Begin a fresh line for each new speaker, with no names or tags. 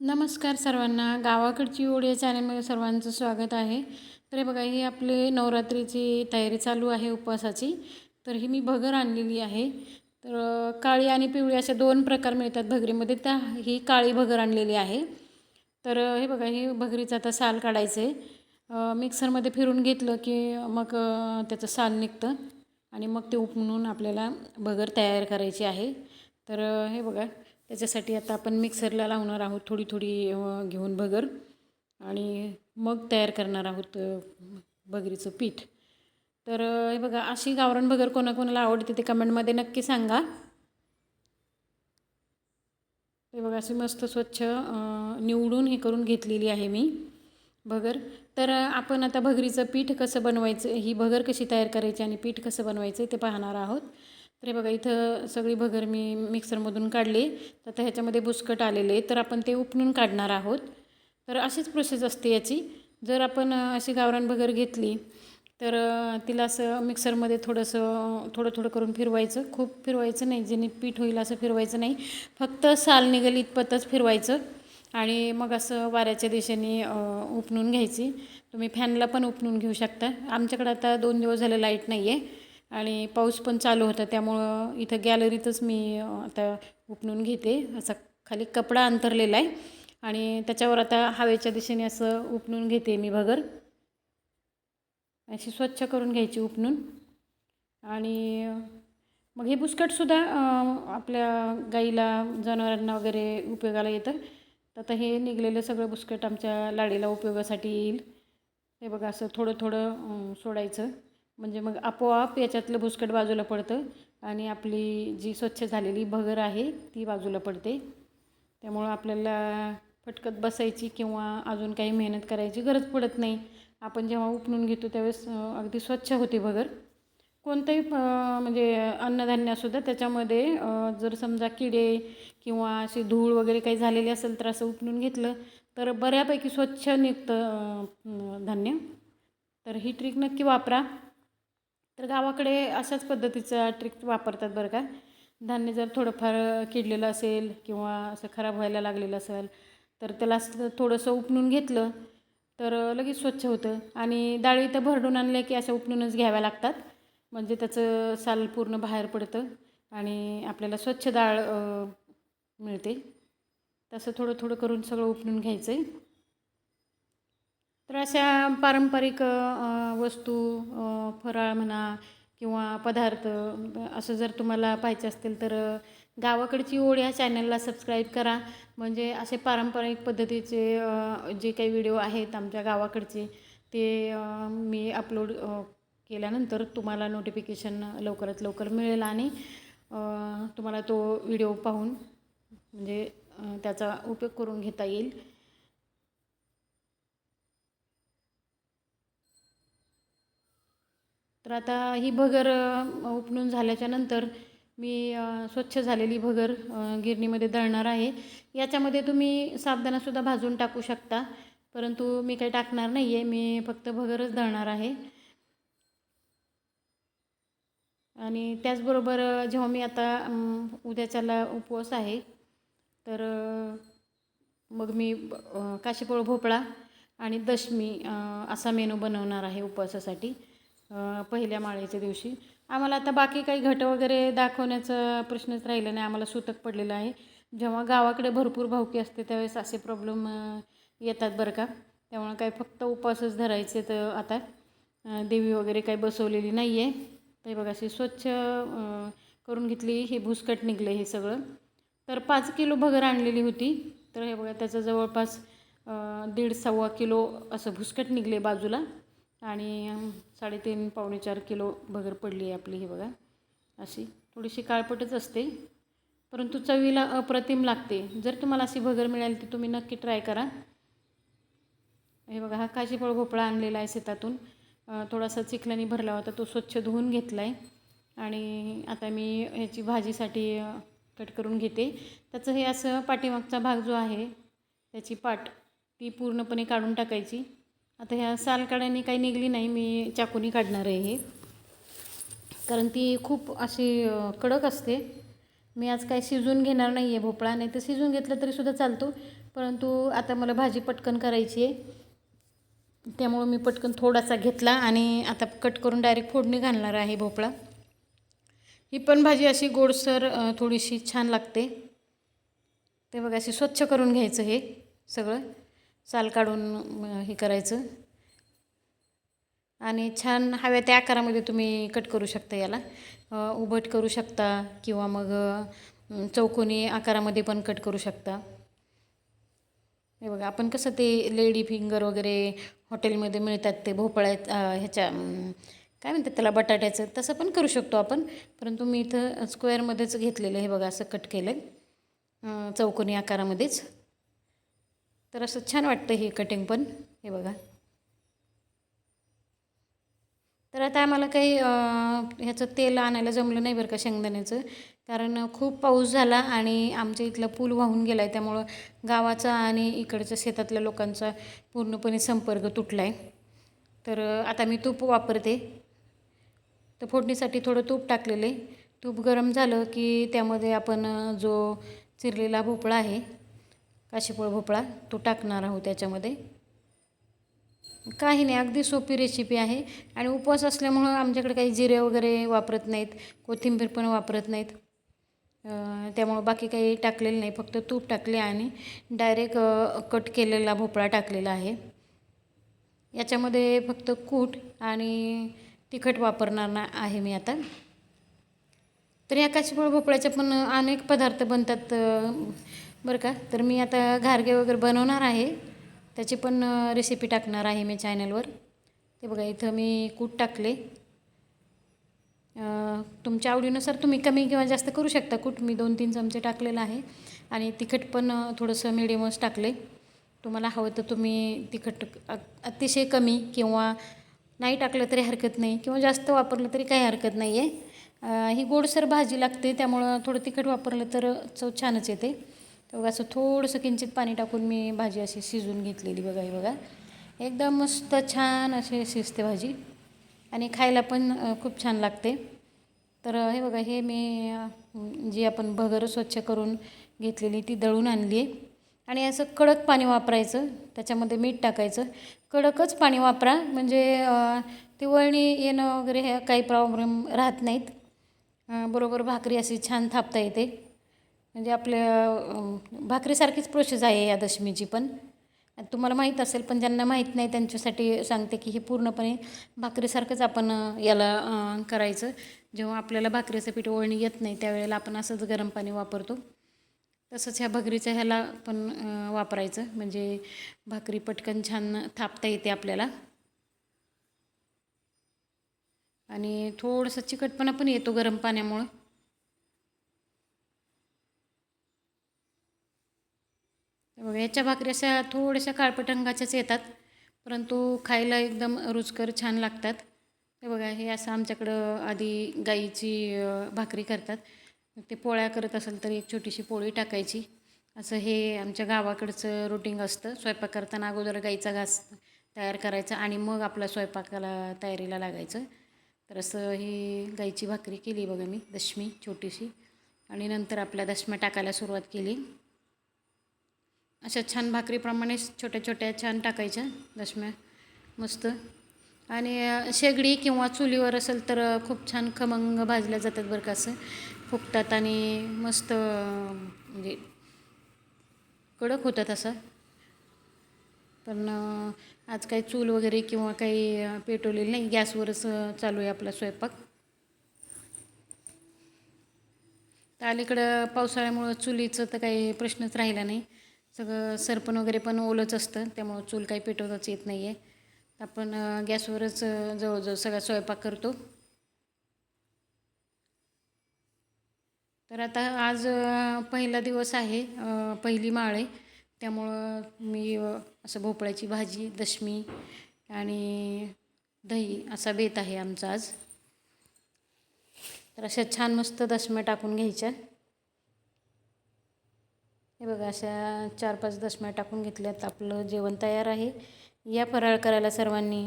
नमस्कार सर्वांना. गावाकडची ओढ या चॅनलमध्ये सर्वांचं स्वागत आहे. तर हे बघा ही आपली नवरात्रीची तयारी चालू आहे उपवासाची. तर ही मी भगर आणलेली आहे. तर काळी आणि पिवळी असे दोन प्रकार मिळतात भगरीमध्ये. त्या ही काळी भगर आणलेली आहे. तर हे बघा ही भगरीचं आता साल काढायचं आहे मिक्सरमध्ये फिरून घेतलं की मग त्याचं साल निघतं आणि मग ते उपणून आपल्याला भगर तयार करायची आहे. तर हे बघा त्याच्यासाठी आता आपण मिक्सरला लावणार आहोत थोडी थोडी घेऊन भगर. आणि मग तयार करणार आहोत भगरीचं पीठ. तर हे बघा अशी गावरण भगर कोणाकोणाला आवडते ते कमेंटमध्ये नक्की सांगा. हे बघा अशी मस्त स्वच्छ निवडून हे करून घेतलेली आहे मी भगर. तर आपण आता भगरीचं पीठ कसं बनवायचं ही भगर कशी तयार करायची आणि पीठ कसं बनवायचं ते पाहणार आहोत. तर हे बघा इथं सगळी भगर मी मिक्सरमधून काढली. तर आता ह्याच्यामध्ये बुसकट आलेले तर आपण ते उपणून काढणार आहोत. तर अशीच प्रोसेस असते याची. जर आपण अशी गावरान भगर घेतली तर तिला असं मिक्सरमध्ये थोडंसं थोडं थोडं करून फिरवायचं. खूप फिरवायचं नाही. जेणे पीठ होईल असं फिरवायचं नाही. फक्त साल निघेल इतपतच फिरवायचं. आणि मग असं वाऱ्याच्या दिशेने उपणून घ्यायची. तुम्ही फॅनला पण उपणून घेऊ शकता. आमच्याकडे आता दोन दिवस झाले लाइट नाही आहे आणि पाऊस पण चालू होता त्यामुळं इथं गॅलरीतच मी आता उपणून घेते. असा खाली कपडा अंतरलेला आहे आणि त्याच्यावर आता हवेच्या दिशेने असं उपणून घेते मी भगर. अशी स्वच्छ करून घ्यायची उपणून आणि मग हे बुस्कटसुद्धा आपल्या गाईला जनावरांना वगैरे उपयोगाला येतं. तर आता हे निघलेलं सगळं बुस्कट आमच्या लाडीला उपयोगासाठी येईल. हे बघा असं थोडं थोडं सोडायचं. म्हणजे मग आपोआप याच्यातलं भुसकट बाजूला पडतं आणि आपली जी स्वच्छ झालेली भगर आहे ती बाजूला पडते. त्यामुळं आपल्याला फटकत बसायची किंवा अजून काही मेहनत करायची गरज पडत नाही. आपण जेव्हा उपणून घेतो त्यावेळेस अगदी स्वच्छ होते भगर. कोणतंही म्हणजे अन्नधान्य असू त्याच्यामध्ये जर समजा किडे किंवा अशी धूळ वगैरे काही झालेली असेल तर असं उपणून घेतलं तर बऱ्यापैकी स्वच्छ निघतं धान्य. तर ही ट्रिक नक्की वापरा. तर गावाकडे अशाच पद्धतीचा ट्रिक वापरतात बरं का. धान्य जर थोडंफार किडलेलं असेल किंवा असं खराब व्हायला लागलेलं असेल तर त्याला असं थोडंसं उपणून घेतलं तर लगेच स्वच्छ होतं. आणि डाळी तर भरडून आणल्या की अशा उपणूनच घ्याव्या लागतात. म्हणजे त्याचं साल पूर्ण बाहेर पडतं आणि आपल्याला स्वच्छ डाळ मिळते. तसं थोडं थोडं करून सगळं उपणून घ्यायचं आहे तर अशा पारंपरिक वस्तू फराळ म्हणा किंवा पदार्थ असं जर तुम्हाला पाहिजे असतील तर गावाकडची ओढ या चॅनलला सबस्क्राईब करा. म्हणजे असे पारंपरिक पद्धतीचे जे काही व्हिडिओ आहेत आमच्या गावाकडचे ते मी अपलोड केल्यानंतर तुम्हाला नोटिफिकेशन लवकरात लवकर मिळेल आणि तुम्हाला तो व्हिडिओ पाहून म्हणजे त्याचा उपयोग करून घेता येईल. तर आता ही भगर उपणून झाल्याच्यानंतर मी स्वच्छ झालेली भगर गिरणीमध्ये दळणार आहे. याच्यामध्ये तुम्ही साबदाणासुद्धा भाजून टाकू शकता परंतु मी काही टाकणार नाही आहे मी फक्त भगरच दळणार आहे. आणि त्याचबरोबर जेव्हा मी आता उद्याच्याला उपवास आहे तर मग मी काशीपोळ भोपळा आणि दशमी असा मेनू बनवणार आहे उपवासासाठी. पहिल्या माळेच्या दिवशी. आम्हाला आता बाकी काही घट वगैरे दाखवण्याचा प्रश्नच राहिला नाही. आम्हाला सुतक पडलेलं आहे. जेव्हा गावाकडे भरपूर भावकी असते त्यावेळेस असे प्रॉब्लेम येतात बरं का. त्यामुळं काय फक्त उपवासच धरायचे तर आता देवी वगैरे काही बसवलेली नाही आहे तर हे बघा अशी स्वच्छ करून घेतली हे भुसकट निघलं हे सगळं. तर पाच किलो भगर आणलेली होती. तर हे बघा त्याचं जवळपास दीड सव्वा किलो असं भुसकट निघले बाजूला. आणि साडेतीन पावणे चार किलो भगर पडली आहे आपली ही बघा. अशी थोडीशी काळपटच असते परंतु चवीला अप्रतिम लागते. जर तुम्हाला अशी भगर मिळाली तर तुम्ही नक्की ट्राय करा. हे बघा हा काशीफळ भोपळा आणलेला आहे शेतातून. थोडासा चिखलानी भरला होता तो स्वच्छ धुवून घेतला आहे आणि आता मी ह्याची भाजीसाठी कट करून घेते. त्याचं हे असं पाठीमागचा भाग जो आहे त्याची पाट ती पूर्णपणे काढून टाकायची. आता ह्या सालकाड्याने काही निघली नाही मी चाकूनी काढणार आहे हे. कारण ती खूप अशी कडक असते. मी आज काही शिजवून घेणार नाही आहे भोपळा नाही तर शिजवून घेतलं तरीसुद्धा चालतो. परंतु आता मला भाजी पटकन करायची आहे. त्यामुळं मी पटकन थोडासा घेतला आणि आता कट करून डायरेक्ट फोडणी घालणार आहे भोपळा. ही पण भाजी अशी गोडसर थोडीशी छान लागते. ते बघा अशी स्वच्छ करून घ्यायचं हे सगळं. साल काढून हे करायचं. आणि छान हव्या त्या आकारामध्ये तुम्ही कट करू शकता याला. उभट करू शकता किंवा मग चौकोनी आकारामध्ये पण कट करू शकता. हे बघा आपण कसं ते लेडी फिंगर वगैरे हॉटेलमध्ये मिळतात ते भोपळ्यात ह्याच्या काय म्हणतात त्याला बटाट्याचं तसं पण करू शकतो आपण. परंतु मी इथं स्क्वेअरमध्येच घेतलेलं हे बघा असं कट केलं आहे चौकोनी आकारामध्येच. तर असं छान वाटतं हे कटिंग पण. हे बघा. तर आता आम्हाला काही ह्याचं तेल आणायला जमलं नाही बरं का शेंगदाण्याचं. कारण खूप पाऊस झाला आणि आमच्या इथला पूल वाहून गेला आहे त्यामुळं गावाचा आणि इकडच्या शेतातल्या लोकांचा पूर्णपणे संपर्क तुटला आहे तर आता मी तूप वापरते. तर फोडणीसाठी थोडं तूप टाकलेलं आहे. तूप गरम झालं की त्यामध्ये आपण जो चिरलेला भोपळा आहे काशीफळ भोपळा तो टाकणार आहोत त्याच्यामध्ये. काही नाही अगदी सोपी रेसिपी आहे. आणि उपवास असल्यामुळं आमच्याकडे काही जिरे वगैरे वापरत नाहीत कोथिंबीर पण वापरत नाहीत. त्यामुळं बाकी काही टाकलेलं नाही फक्त तूप टाकले आणि डायरेक्ट कट केलेला भोपळा टाकलेला आहे. याच्यामध्ये फक्त कूट आणि तिखट वापरणार ना आहे मी आता. तर या काशीफळ भोपळ्याच्या पण अनेक पदार्थ बनतात बरं का? तर मी आता घारगे वगैरे बनवणार आहे. त्याची पण रेसिपी टाकणार आहे मी चॅनलवर ते बघा इथं मी कूट टाकले. तुमच्या आवडीनुसार तुम्ही कमी किंवा जास्त करू शकता. कूट मी दोन तीन चमचे टाकलेलं आहे. आणि तिखट पण थोडंसं मिडियमच टाकले. तुम्हाला हवं तर तुम्ही तिखट अतिशय कमी किंवा नाही टाकलं तरी हरकत नाही किंवा जास्त वापरलं तरी काही हरकत नाही आहे ही गोडसर भाजी लागते त्यामुळं थोडं तिखट वापरलं तर चव छानच येते. तेव्हा बघा असं थोडंसं किंचित पाणी टाकून मी भाजी अशी शिजून घेतलेली बघा ही बघा. एकदम मस्त छान असे शिजते भाजी. आणि खायला पण खूप छान लागते. तर हे बघा हे मी जी आपण भगर स्वच्छ करून घेतलेली ती दळून आणली आहे. आणि असं कडक पाणी वापरायचं त्याच्यामध्ये मीठ टाकायचं. कडकच पाणी वापरा म्हणजे अं, ते वळणी येणं वगैरे हे काही प्रॉब्लेम राहत नाहीत. बरोबर भाकरी अशी छान थापता येते. म्हणजे आपल्या भाकरीसारखीच प्रोसेस आहे या दशमीची पण तुम्हाला माहीत असेल पण ज्यांना माहीत नाही त्यांच्यासाठी सांगते की हे पूर्णपणे भाकरीसारखंच आपण याला करायचं. जेव्हा आपल्याला भाकरीचं पीठ ओळणी येत नाही त्यावेळेला आपण असंच गरम पाणी वापरतो. तसंच ह्या भगरीच्या ह्याला पण वापरायचं. म्हणजे भाकरी पटकन छान थापता येते आपल्याला. आणि थोडंसं चिकटपणा पण येतो गरम पाण्यामुळं. बघा याच्या भाकरी अशा थोड्याशा काळपट रंगाच्याच येतात परंतु खायला एकदम रुचकर छान लागतात. हे बघा हे असं आमच्याकडं आधी गाईची भाकरी करतात. ते पोळ्या करत असेल तर एक छोटीशी पोळी टाकायची. असं हे आमच्या गावाकडचं रुटीन असतं. स्वयंपाक करताना अगोदर गाईचा घास तयार करायचा आणि मग आपला स्वयंपाकाला तयारीला लागायचं. तर असं ही गाईची भाकरी केली बघा मी दशमी छोटीशी. आणि नंतर आपल्या दशम्या टाकायला सुरुवात केली. अशा छान भाकरीप्रमाणे छोट्या छोट्या छान टाकायच्या दशम्या. मस्त. आणि शेगडी किंवा चुलीवर असेल तर खूप छान खमंग भाजल्या जातात बरं का असं. फुगतात आणि मस्त म्हणजे कडक होतात असं. पण आज काही चूल वगैरे किंवा काही पेटवलेलं नाही. गॅसवरच चालू आहे आपला स्वयंपाक. तर अलीकडं पावसाळ्यामुळं चुलीचं तर काही प्रश्नच राहिला नाही. सगळं सरपण वगैरे पण ओलंच असतं. त्यामुळं चूल काही पेटवताच येत नाही आहे आपण गॅसवरच जवळजवळ सगळा स्वयंपाक करतो. तर आता आज पहिला दिवस आहे. पहिली माळ आहे. त्यामुळं मी असं भोपळ्याची भाजी दशमी आणि दही असा बेत आहे आमचा आज. तर अशा छान मस्त दशम्या टाकून घ्यायच्या. हे बघा अशा चार पाच दशम्या टाकून घेतल्यात. आपलं जेवण तयार आहे. या फराळ करायला सर्वांनी